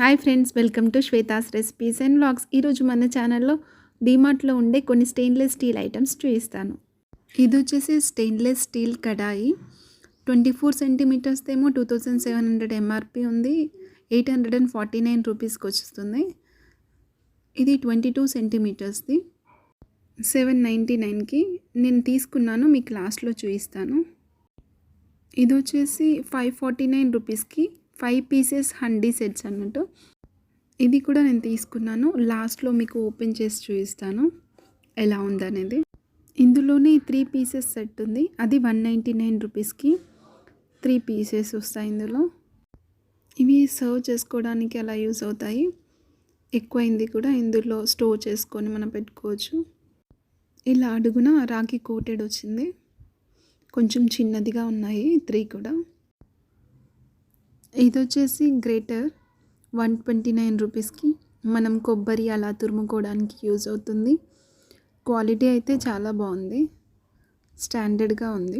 Hi friends welcome to Shweta's recipes and vlogs. ఈరోజు మన ఛానల్లో డీమార్ట్లో ఉండే కొన్ని స్టెయిన్లెస్ స్టీల్ ఐటమ్స్ చూపిస్తాను. ఇది వచ్చేసి stainless steel kadai. Twenty four centimetres ఏమో two thousand seven hundred M R P ఉంది. Eight hundred and forty nine రూపీస్కి వస్తుంది ఇది ట్వంటీ టూ సెంటీమీటర్స్ది. సెవెన్ నైంటీ నైన్కి నేను తీసుకున్నాను మీకు లాస్ట్లో చూపిస్తాను. ఇది వచ్చేసి ఫైవ్ ఫార్టీ నైన్ రూపీస్కి ఫైవ్ పీసెస్ హండీ సెట్స్ అన్నట్టు. ఇది కూడా నేను తీసుకున్నాను. లాస్ట్లో మీకు ఓపెన్ చేసి చూపిస్తాను. ఎలా ఉందనేది. ఇందులోనే త్రీ పీసెస్ సెట్ ఉంది. అది వన్ నైంటీ నైన్ రూపీస్కి త్రీ పీసెస్ వస్తాయి ఇందులో. ఇవి సర్వ్ చేసుకోవడానికి అలా యూస్ అవుతాయి? ఎక్కువైంది కూడా ఇందులో స్టోర్ చేసుకొని మనం పెట్టుకోవచ్చు. ఇలా అడుగున రాగి కోటెడ్ వచ్చింది. కొంచెం చిన్నదిగా ఉన్నాయి. త్రీ కూడా. ఇది వచ్చేసి గ్రేటర్ వన్ ట్వంటీ నైన్ రూపీస్కి మనం కొబ్బరి అలా తురుముకోవడానికి యూజ్ అవుతుంది. క్వాలిటీ అయితే చాలా బాగుంది. స్టాండర్డ్గా ఉంది.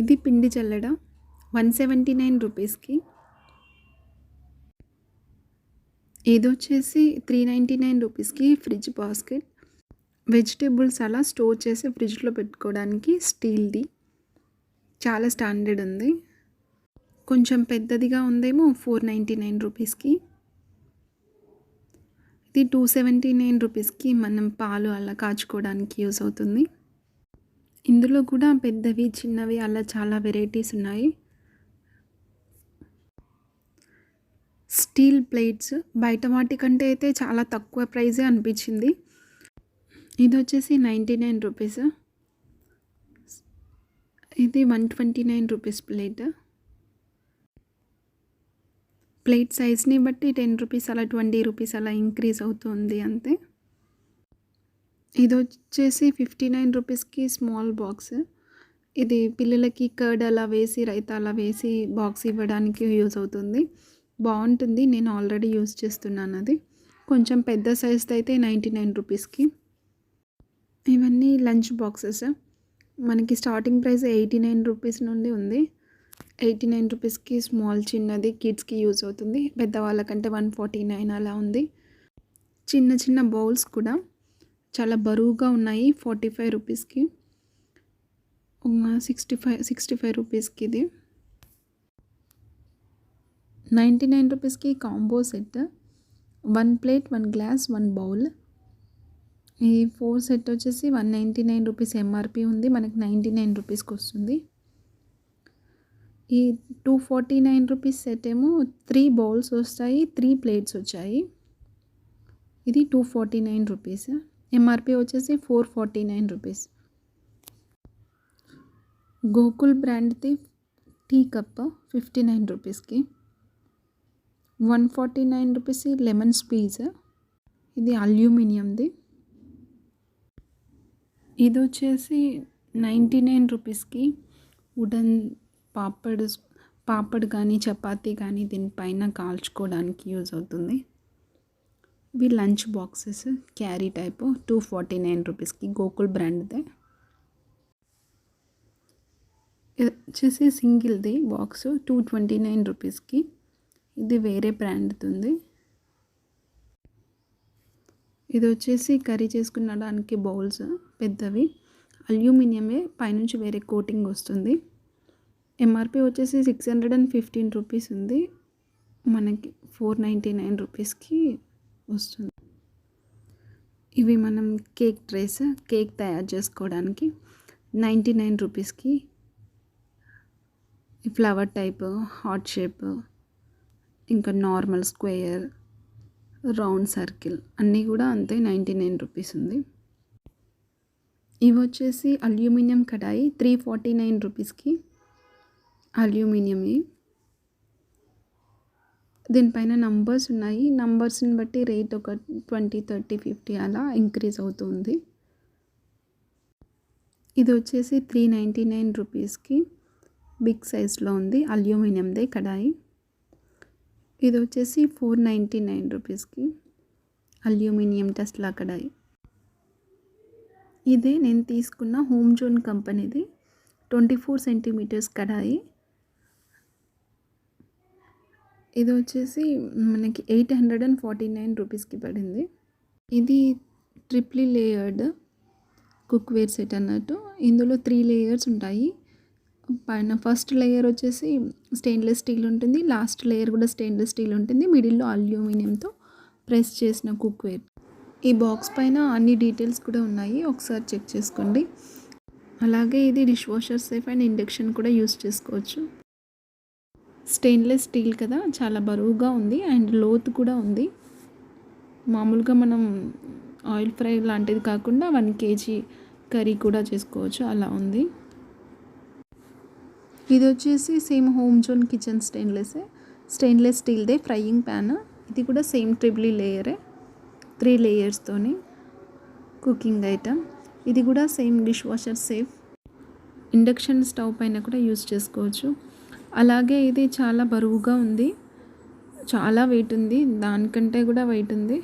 ఇది పిండి చల్లడ వన్ సెవెంటీ నైన్ రూపీస్కి. ఇది వచ్చేసి త్రీ నైంటీ నైన్ రూపీస్కి ఫ్రిడ్జ్ బాస్కెట్. వెజిటేబుల్స్ అలా స్టోర్ చేసి ఫ్రిడ్జ్లో పెట్టుకోవడానికి స్టీల్ది. చాలా స్టాండర్డ్ ఉంది. కొంచెం పెద్దదిగా ఉందేమో ఫోర్ నైంటీ నైన్ రూపీస్కి. ఇది టూ సెవెంటీ నైన్ రూపీస్కి మనం పాలు అలా కాచుకోవడానికి యూస్ అవుతుంది. ఇందులో కూడా పెద్దవి చిన్నవి అలా చాలా వెరైటీస్ ఉన్నాయి. Steel plates. బయట వాటికంటే అయితే చాలా తక్కువ ప్రైజే అనిపించింది. ఇది వచ్చేసి నైంటీ నైన్ రూపీస్. ఇది one twenty nine rupees plate. Plate సైజ్ని బట్టి టెన్ రూపీస్ అలా ట్వంటీ రూపీస్ అలా ఇంక్రీజ్ అవుతుంది అంతే. ఇది వచ్చేసి ఫిఫ్టీ నైన్ రూపీస్కి స్మాల్ బాక్స్. ఇది పిల్లలకి కర్డ్ అలా వేసి రైతా అలా వేసి బాక్స్ ఇవ్వడానికి యూజ్ అవుతుంది. బాగుంటుంది నేను ఆల్రెడీ యూజ్ చేస్తున్నాను అది. కొంచెం పెద్ద సైజ్ది అయితే నైంటీ నైన్ రూపీస్కి. ఇవన్నీ లంచ్ బాక్సెస్. మనకి starting price eighty nine rupees నుండి ఉంది. ఎయిటీ నైన్ రూపీస్కి స్మాల్ చిన్నది కిడ్స్కి యూజ్ అవుతుంది. పెద్దవాళ్ళకంటే వన్ ఫార్టీ నైన్ అలా ఉంది. చిన్న చిన్న బౌల్స్ కూడా చాలా బరువుగా ఉన్నాయి. ఫార్టీ ఫైవ్ రూపీస్కి. సిక్స్టీ ఫైవ్ సిక్స్టీ ఫైవ్ రూపీస్కి ఇది. నైంటీ నైన్ రూపీస్కి combo set. One plate one glass one bowl. ఈ ఫోర్ సెట్ వచ్చేసి one ninety nine rupees M R P ఉంది. మనకి నైంటీ నైన్ రూపీస్కి వస్తుంది. ఈ two forty nine rupees set ఏమో త్రీ బౌల్స్ వస్తాయి త్రీ ప్లేట్స్ వచ్చాయి. ఇది two forty nine rupees. M R P వచ్చేసి four forty nine rupees. Gokul బ్రాండ్ది tea cup fifty nine రూపీస్కి. One forty nine rupees lemon squeeze. ఇది అల్యూమినియంది. ఇది వచ్చేసి నైంటీ నైన్ రూపీస్కి. వుడన్ పాపడ్ పాపడ్ కానీ చపాతీ కానీ దీనిపైన కాల్చుకోవడానికి యూజ్ అవుతుంది. ఇవి lunch boxes carry type two forty nine రూపీస్కి గోకుల్ బ్రాండ్దే. ఇది వచ్చేసి సింగిల్ది బాక్స్ టూ ట్వంటీ నైన్ రూపీస్కి. ఇది వేరే బ్రాండ్ది ఉంది ఇది వచ్చేసి కర్రీ చేసుకునడానికి బౌల్స్ పెద్దవి. అల్యూమినియమే పైనుంచి వేరే కోటింగ్ వస్తుంది. ఎంఆర్పి వచ్చేసి six hundred and fifteen rupees ఉంది. మనకి ఫోర్ నైంటీ నైన్ రూపీస్కి వస్తుంది. ఇవి మనం కేక్ ట్రేస్ కేక్ తయారు చేసుకోవడానికి నైంటీ నైన్ రూపీస్కి ఫ్లవర్ టైప్ హార్ట్ షేప్ ఇంకా నార్మల్ స్క్వేర్ రౌండ్ సర్కిల్ అన్నీ కూడా అంతే నైంటీ నైన్ రూపీస్ ఉంది. ఇవి వచ్చేసి aluminium kadai three forty nine రూపీస్కి అల్యూమినియంవి దీనిపైన నంబర్స్ ఉన్నాయి. నంబర్స్ని బట్టి రేట్ ఒక ట్వంటీ థర్టీ ఫిఫ్టీ అలా ఇంక్రీజ్ అవుతుంది. ఇది వచ్చేసి త్రీ నైంటీ నైన్ రూపీస్కి బిగ్ సైజ్లో ఉంది. అల్యూమినియందే కడాయి. ఇది వచ్చేసి ఫోర్ నైంటీ నైన్ రూపీస్కి అల్యూమినియం టెస్లా కడాయి. ఇదే నేను తీసుకున్న హోమ్ జోన్ కంపెనీది ట్వంటీ ఫోర్ సెంటీమీటర్స్ కడాయి. ఇది వచ్చేసి మనకి eight hundred and forty nine రూపీస్కి పడింది. ఇది ట్రిప్లీ లేయర్డ్ కుక్వేర్ సెట్ అన్నట్టు. ఇందులో త్రీ లేయర్స్ ఉంటాయి. పైన ఫస్ట్ లేయర్ వచ్చేసి స్టెయిన్లెస్ స్టీల్ ఉంటుంది. లాస్ట్ లేయర్ కూడా స్టెయిన్లెస్ స్టీల్ ఉంటుంది. మిడిల్లో అల్యూమినియంతో ప్రెస్ చేసిన కుక్వేర్. ఈ బాక్స్ పైన అన్ని డీటెయిల్స్ కూడా ఉన్నాయి. ఒకసారి చెక్ చేసుకోండి. అలాగే ఇది dish washer safe and induction కూడా యూస్ చేసుకోవచ్చు. స్టెయిన్లెస్ స్టీల్ కదా చాలా బరువుగా ఉంది అండ్ లోతు కూడా ఉంది. మామూలుగా మనం ఆయిల్ ఫ్రై లాంటిది కాకుండా వన్ కేజీ కర్రీ కూడా చేసుకోవచ్చు అలా ఉంది. ఇది వచ్చేసి same home zone kitchen stainless stainless స్టీల్దే frying pan. ఇది కూడా సేమ్ ట్రిబ్లీ లేయరే త్రీ లేయర్స్తోని కుకింగ్ ఐటమ్. ఇది కూడా same dish washer safe. Induction stove పైన కూడా యూస్ చేసుకోవచ్చు. అలాగే ఇది చాలా బరువుగా ఉంది. చాలా వెయిట్ ఉంది. దానికంటే కూడా వెయిట్ ఉంది.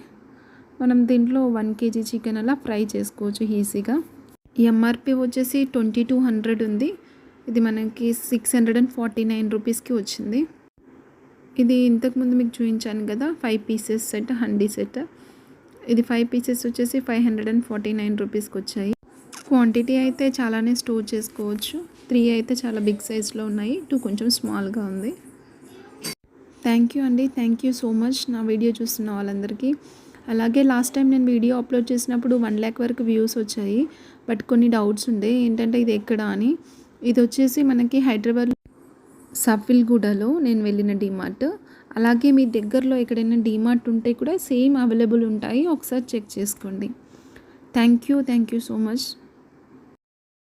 మనం దీంట్లో వన్ కేజీ చికెన్ అలా ఫ్రై చేసుకోవచ్చు ఈజీగా ఎంఆర్పి వచ్చేసి ట్వంటీ టూ హండ్రెడ్ ఉంది. ఇది మనకి six hundred and forty nine రూపీస్కి వచ్చింది. ఇది ఇంతకుముందు మీకు చూపించాను కదా five pieces set handi set ఇది ఫైవ్ పీసెస్ వచ్చేసి five hundred and forty nine రూపీస్కి వచ్చాయి. క్వాంటిటీ అయితే చాలానే స్టోర్ చేసుకోవచ్చు. త్రీ అయితే చాలా బిగ్ సైజ్లో ఉన్నాయి. టూ కొంచెం స్మాల్గా ఉంది. థ్యాంక్ యూ అండి. థ్యాంక్ యూ సో మచ్ నా వీడియో చూస్తున్న వాళ్ళందరికీ. అలాగే లాస్ట్ టైం నేను వీడియో అప్లోడ్ చేసినప్పుడు వన్ ల్యాక్ వరకు వ్యూస్ వచ్చాయి. బట్ కొన్ని డౌట్స్ ఉండే. ఏంటంటే ఇది ఎక్కడ అని. ఇది వచ్చేసి మనకి హైదరాబాద్ సఫిల్గూడలో నేను వెళ్ళిన డిమార్ట్ అలాగే మీ దగ్గరలో ఎక్కడైనా డిమార్ట్ ఉంటే కూడా సేమ్ అవైలబుల్ ఉంటాయి. ఒకసారి చెక్ చేసుకోండి. Thank you thank you so much